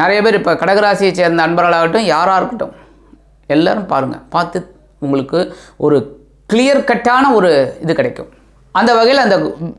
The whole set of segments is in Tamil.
நிறைய பேர் இப்போ கடகராசியை சேர்ந்த அன்பர்களாகட்டும் யாராக இருக்கட்டும் எல்லோரும் பாருங்கள் பார்த்து உங்களுக்கு ஒரு கிளியர் கட்டான ஒரு இது கிடைக்கும். அந்த வகையில் அந்த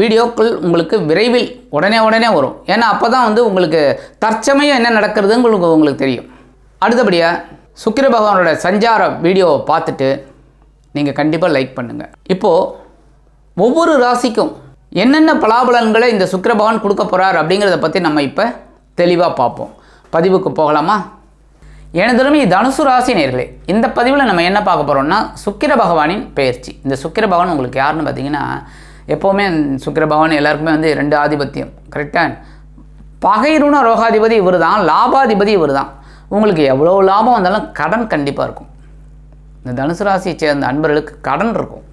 வீடியோக்கள் உங்களுக்கு விரைவில் உடனே உடனே வரும். ஏன்னா அப்போ தான் வந்து உங்களுக்கு தற்சமயம் என்ன நடக்கிறதுன்னு உங்களுக்கு உங்களுக்கு தெரியும். அடுத்தபடியாக சுக்கிர பகவானோட சஞ்சார வீடியோவை பார்த்துட்டு நீங்கள் கண்டிப்பாக லைக் பண்ணுங்கள் இப்போது ஒவ்வொரு ராசிக்கும் என்னென்ன பலாபலன்களை இந்த சுக்கிர பகவான் கொடுக்க போகிறார் அப்படிங்கிறத பற்றி நம்ம இப்போ தெளிவாக பார்ப்போம். பதிவுக்கு போகலாமா? எனதுமே தனுசு ராசி நேர்களே இந்த பதிவில் நம்ம என்ன பார்க்க போகிறோம்னா சுக்கிர பகவானின் பெயர்ச்சி. இந்த சுக்கிர பகவான் உங்களுக்கு யாருன்னு பார்த்தீங்கன்னா எப்போவுமே சுக்கிர பகவான் எல்லாருக்குமே வந்து ரெண்டு ஆதிபத்தியம் கரெக்டாக பகைருண ரோகாதிபதி இவர் தான் லாபாதிபதி இவர் தான் உங்களுக்கு எவ்வளோ லாபம் வந்தாலும் கடன் கண்டிப்பாக இருக்கும். இந்த தனுசு ராசியை சேர்ந்த அன்பர்களுக்கு கடன் இருக்கும்.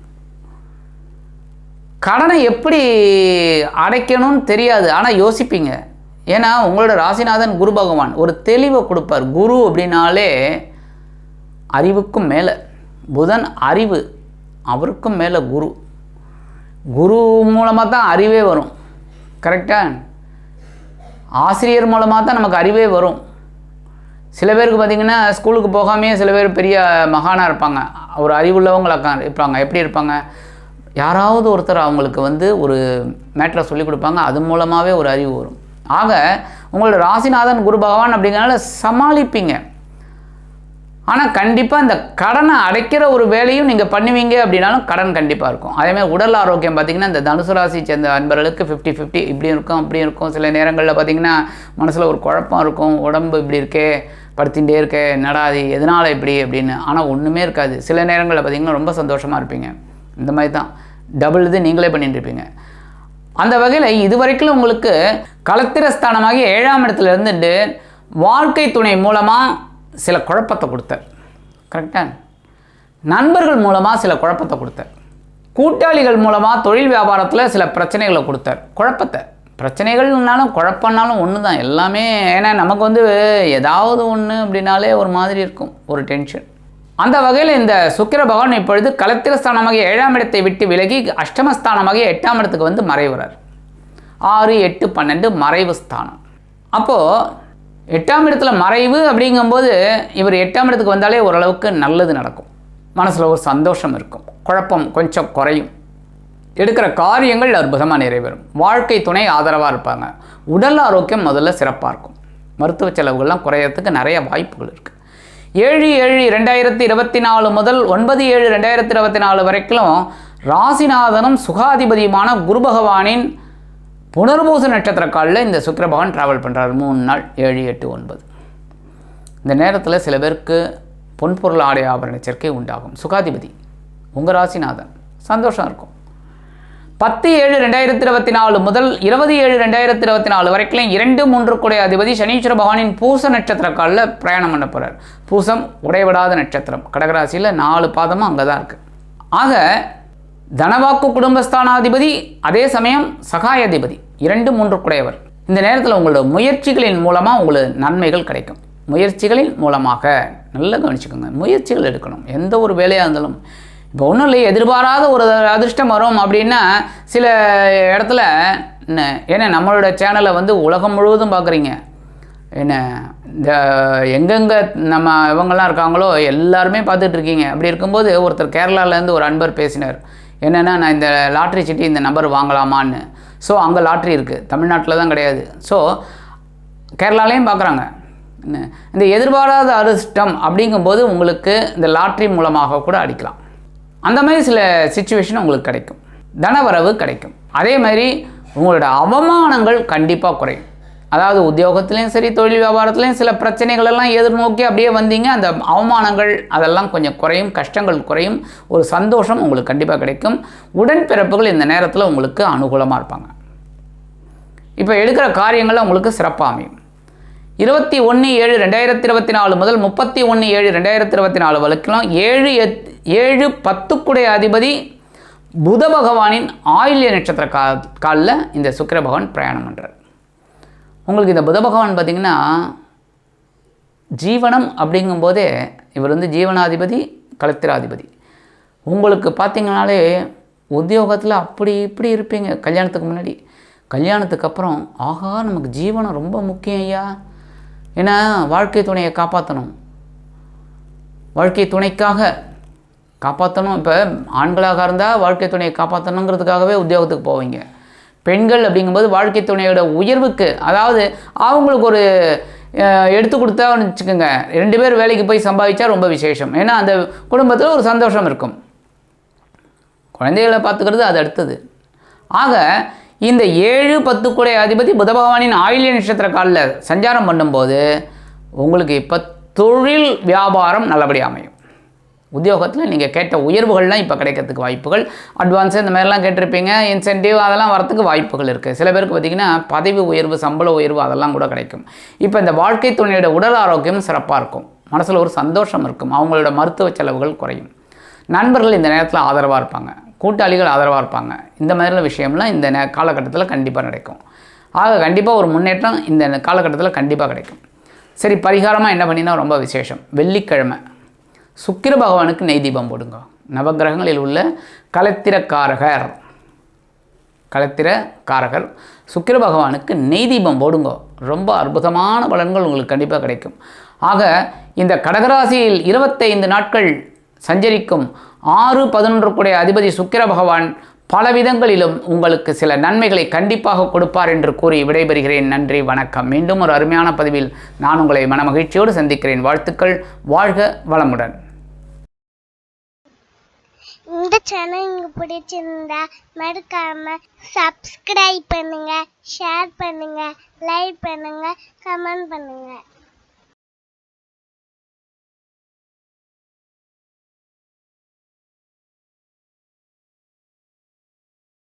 கடனை எப்படி அடைக்கணும்னு தெரியாது ஆனால் யோசிப்பீங்க. ஏன்னா உங்களோட ராசிநாதன் குரு பகவான் ஒரு தெளிவை கொடுப்பார். குரு அப்படின்னாலே அறிவுக்கும் மேலே புதன் அறிவு அவருக்கும் மேலே குரு. குரு மூலமாக தான் அறிவே வரும். கரெக்டாக ஆசிரியர் மூலமாக தான் நமக்கு அறிவே வரும். சில பேருக்கு பார்த்திங்கன்னா ஸ்கூலுக்கு போகாமையே சில பேர் பெரிய மகானாக இருப்பாங்க. ஒரு அறிவுள்ளவங்களாக இருப்பாங்க. எப்படி இருப்பாங்க? யாராவது ஒருத்தர் அவங்களுக்கு வந்து ஒரு மேட்டரை சொல்லிக் கொடுப்பாங்க. அது மூலமாகவே ஒரு அறிவு வரும். ஆக உங்களோட ராசிநாதன் குரு பகவான் அப்படிங்கிறனால சமாளிப்பீங்க. ஆனால் கண்டிப்பாக இந்த கடனை அடைக்கிற ஒரு வேலையும் நீங்கள் பண்ணுவீங்க அப்படின்னாலும் கடன் கண்டிப்பாக இருக்கும். அதேமாதிரி உடல் ஆரோக்கியம் பார்த்திங்கன்னா இந்த தனுசு ராசி சேர்ந்த அன்பர்களுக்கு ஃபிஃப்டி ஃபிஃப்டி இப்படி இருக்கும் அப்படி இருக்கும். சில நேரங்களில் பார்த்திங்கன்னா மனசில் ஒரு குழப்பம் இருக்கும். உடம்பு இப்படி இருக்கே படுத்திகிட்டே இருக்கே நடாது எதனால் இப்படி அப்படின்னு. ஆனால் ஒன்றுமே இருக்காது. சில நேரங்களில் பார்த்திங்கன்னா ரொம்ப சந்தோஷமாக இருப்பீங்க. இந்த மாதிரி தான். டபுள் இது நீங்களே பண்ணிட்டு இருப்பீங்க. அந்த வகையில் இதுவரைக்கும் உங்களுக்கு கலத்திரஸ்தானமாகி ஏழாம் இடத்துல இருந்துட்டு வாழ்க்கை துணை மூலமாக சில குழப்பத்தை கொடுத்தார். கரெக்டாக நண்பர்கள் மூலமாக சில குழப்பத்தை கொடுத்தார். கூட்டாளிகள் மூலமாக தொழில் வியாபாரத்தில் சில பிரச்சனைகளை கொடுத்தார். குழப்பத்தை. பிரச்சனைகள்னாலும் குழப்பம்னாலும் ஒன்று தான் எல்லாமே ஏன்னா நமக்கு வந்து ஏதாவது ஒன்று அப்படின்னாலே ஒரு மாதிரி இருக்கும். ஒரு டென்ஷன் அந்த வகையில் இந்த சுக்கிர பகவான் இப்பொழுது கலத்திரஸ்தானமாகிய ஏழாம் இடத்தை விட்டு விலகி அஷ்டமஸ்தானமாகிய எட்டாம் இடத்துக்கு வந்து மறைவுறார். ஆறு எட்டு பன்னெண்டு மறைவு ஸ்தானம். அப்போது எட்டாம் இடத்துல மறைவு அப்படிங்கும்போது இவர் எட்டாம் இடத்துக்கு வந்தாலே ஓரளவுக்கு நல்லது நடக்கும். மனசில் ஒரு சந்தோஷம் இருக்கும். குழப்பம் கொஞ்சம் குறையும். எடுக்கிற காரியங்கள் அற்புதமாக நிறைவேறும். வாழ்க்கை துணை ஆதரவாக இருப்பாங்க. உடல் ஆரோக்கியம் முதல்ல சிறப்பாக இருக்கும். மருத்துவ செலவுகள்லாம் குறையறதுக்கு நிறைய வாய்ப்புகள் இருக்குது ஏழு ஏழு ரெண்டாயிரத்தி இருபத்தி நாலு முதல் ஒன்பது ஏழு ரெண்டாயிரத்தி இருபத்தி நாலு வரைக்கும் ராசிநாதனும் சுகாதிபதியுமான குரு பகவானின் புனர்பூச நட்சத்திர காலில் இந்த சுக்கிர பகவான் ட்ராவல் பண்ணுறாரு மூணு நாள் ஏழு எட்டு ஒன்பது. இந்த நேரத்தில் சில பேருக்கு பொன்பொருள் ஆடை ஆபரண சேர்க்கை உண்டாகும். சுகாதிபதி உங்கள் ராசிநாதன் சந்தோஷம் இருக்கும். பத்து ஏழு ரெண்டாயிரத்தி இருபத்தி நாலு முதல் இருபது ஏழு ரெண்டாயிரத்தி இருபத்தி நாலு வரைக்கும் இரண்டு மூன்று குடை அதிபதி சனீஸ்வர பகவானின் பூச நட்சத்திர காலில் பிரயாணம் பண்ண போகிறார் பூசம் உடைவிடாத நட்சத்திரம். கடகராசியில் நாலு பாதமும் அங்கே தான் இருக்குது ஆக தனவாக்கு குடும்பஸ்தானாதிபதி அதே சமயம் சகாயாதிபதி இரண்டு மூன்று குடையவர். இந்த நேரத்தில் உங்களோட முயற்சிகளின் மூலமாக உங்களுக்கு நன்மைகள் கிடைக்கும். முயற்சிகளின் மூலமாக நல்லா கவனிச்சுக்கோங்க. முயற்சிகள் எடுக்கணும். எந்த ஒரு வேலையாக இருந்தாலும் இப்போ ஒன்றும் இல்லை எதிர்பாராத ஒரு அதிர்ஷ்டம் வரும் அப்படின்னா சில இடத்துல என்ன ஏன்னா நம்மளோட சேனலை வந்து உலகம் முழுவதும் பார்க்குறீங்க. என்ன இந்த எங்கெங்கே நம்ம இவங்கெல்லாம் இருக்காங்களோ எல்லாருமே பார்த்துட்ருக்கீங்க அப்படி இருக்கும்போது ஒருத்தர் கேரளாலேருந்து ஒரு அன்பர் பேசினார். என்னென்னா நான் இந்த லாட்ரி சிட்டி இந்த நம்பர் வாங்கலாமான்னு. ஸோ அங்கே லாட்ரி இருக்குது தமிழ்நாட்டில் தான் கிடையாது. ஸோ கேரளாலேயும் பார்க்குறாங்க. என்ன இந்த எதிர்பாராத அதிர்ஷ்டம் அப்படிங்கும்போது உங்களுக்கு இந்த லாட்ரி மூலமாக கூட அடிக்கலாம். அந்த மாதிரி சில சுச்சுவேஷன் உங்களுக்கு கிடைக்கும். தனவரவு கிடைக்கும். அதே மாதிரி உங்களோட அவமானங்கள் கண்டிப்பாக குறையும். அதாவது உத்தியோகத்துலேயும் சரி தொழில் வியாபாரத்துலேயும் சில பிரச்சனைகள் எல்லாம் எதிர்நோக்கி அப்படியே வந்தீங்க அந்த அவமானங்கள் அதெல்லாம் கொஞ்சம் குறையும் கஷ்டங்கள் குறையும் ஒரு சந்தோஷம் உங்களுக்கு கண்டிப்பாக கிடைக்கும். உடன்பிறப்புகள் இந்த நேரத்தில் உங்களுக்கு அனுகூலமாக இருப்பாங்க. இப்போ எடுக்கிற காரியங்கள் உங்களுக்கு சிறப்பாக அமையும். இருபத்தி ஒன்று ஏழு ரெண்டாயிரத்தி இருபத்தி நாலு முதல் முப்பத்தி ஒன்று ஏழு ரெண்டாயிரத்தி இருபத்தி நாலு வரைக்கும் ஏழு எத் ஏழு பத்துக்குடைய அதிபதி புத பகவானின் ஆயில்ய நட்சத்திர கா காலில் இந்த சுக்கர பகவான் பிரயாணம் பண்ணுறார் உங்களுக்கு இந்த புத பகவான் பார்த்திங்கன்னா ஜீவனம் அப்படிங்கும்போதே இவர் வந்து ஜீவனாதிபதி கலத்திராதிபதி. உங்களுக்கு பார்த்தீங்கனாலே உத்தியோகத்தில் அப்படி இப்படி இருப்பீங்க கல்யாணத்துக்கு முன்னாடி. கல்யாணத்துக்கு அப்புறம் ஆகா நமக்கு ஜீவனம் ரொம்ப முக்கியம் ஐயா. ஏன்னா வாழ்க்கை துணையை காப்பாற்றணும் வாழ்க்கை துணைக்காக காப்பாற்றணும் இப்போ ஆண்களாக இருந்தால் வாழ்க்கை துணையை காப்பாற்றணுங்கிறதுக்காகவே உத்தியோகத்துக்கு போவீங்க. பெண்கள் அப்படிங்கும்போது வாழ்க்கை துணையோட உயர்வுக்கு அதாவது அவங்களுக்கு ஒரு எடுத்து கொடுத்தான்னு வச்சுக்கோங்க ரெண்டு பேர் வேலைக்கு போய் சம்பாதிச்சா ரொம்ப விசேஷம். ஏன்னா அந்த குடும்பத்தில் ஒரு சந்தோஷம் இருக்கும். குழந்தைகளை பார்த்துக்கிறது அது அடுத்தது. ஆக இந்த ஏழு பத்துக்குடைய அதிபதி புத பகவானின் ஆயுள்ய நட்சத்திர காலில் சஞ்சாரம் பண்ணும்போது உங்களுக்கு இப்போ தொழில் வியாபாரம் நல்லபடியாக அமையும். உத்தியோகத்தில் நீங்கள் கேட்ட உயர்வுகள்லாம் இப்போ கிடைக்கிறதுக்கு வாய்ப்புகள். அட்வான்ஸு இந்த மாதிரிலாம் கேட்டிருப்பீங்க. இன்சென்டிவ் அதெல்லாம் வரத்துக்கு வாய்ப்புகள் இருக்குது சில பேருக்கு பார்த்திங்கன்னா பதவி உயர்வு சம்பள உயர்வு அதெல்லாம் கூட கிடைக்கும். இப்போ இந்த வாழ்க்கை துணையோட உடல் ஆரோக்கியம் சிறப்பாக இருக்கும். மனசில் ஒரு சந்தோஷம் இருக்கும். அவங்களோட மருத்துவ செலவுகள் குறையும். நண்பர்கள் இந்த நேரத்தில் ஆதரவாக இருப்பாங்க. கூட்டாளிகள் ஆதரவாக இருப்பாங்க. இந்த மாதிரியான விஷயம்லாம் இந்த காலகட்டத்தில் கண்டிப்பாக நடக்கும். ஆக கண்டிப்பாக ஒரு முன்னேற்றம் இந்த காலகட்டத்தில் கண்டிப்பாக கிடைக்கும். சரி பரிகாரமாக என்ன பண்ணினா ரொம்ப விசேஷம். வெள்ளிக்கிழமை. சுக்கிர பகவானுக்கு நெய் தீபம் போடுங்க. நவக்கிரகங்களில் உள்ள கலத்திரக்காரகர். கலத்திர காரகர் சுக்கிர பகவானுக்கு நெய் தீபம் போடுங்க. ரொம்ப அற்புதமான பலன்கள் உங்களுக்கு கண்டிப்பாக கிடைக்கும். ஆக இந்த கடகராசியில் இருபத்தைந்து நாட்கள் சஞ்சரிக்கும். ஆறு பதினொன்றுக்குடைய அதிபதி சுக்கிர பகவான் பல விதங்களிலும் உங்களுக்கு சில நன்மைகளை கண்டிப்பாக கொடுப்பார் என்று கூறி விடைபெறுகிறேன். நன்றி வணக்கம். மீண்டும் ஒரு அருமையான பதிவில் நான் உங்களை மனமகிழ்ச்சியோடு சந்திக்கிறேன். வாழ்த்துக்கள். வாழ்க வளமுடன். இந்த சேனல் உங்களுக்கு பிடிச்சிருந்தா மறக்காம சப்ஸ்கிரைப் பண்ணுங்க ஷேர் பண்ணுங்க லைக் பண்ணுங்க கமெண்ட் பண்ணுங்க.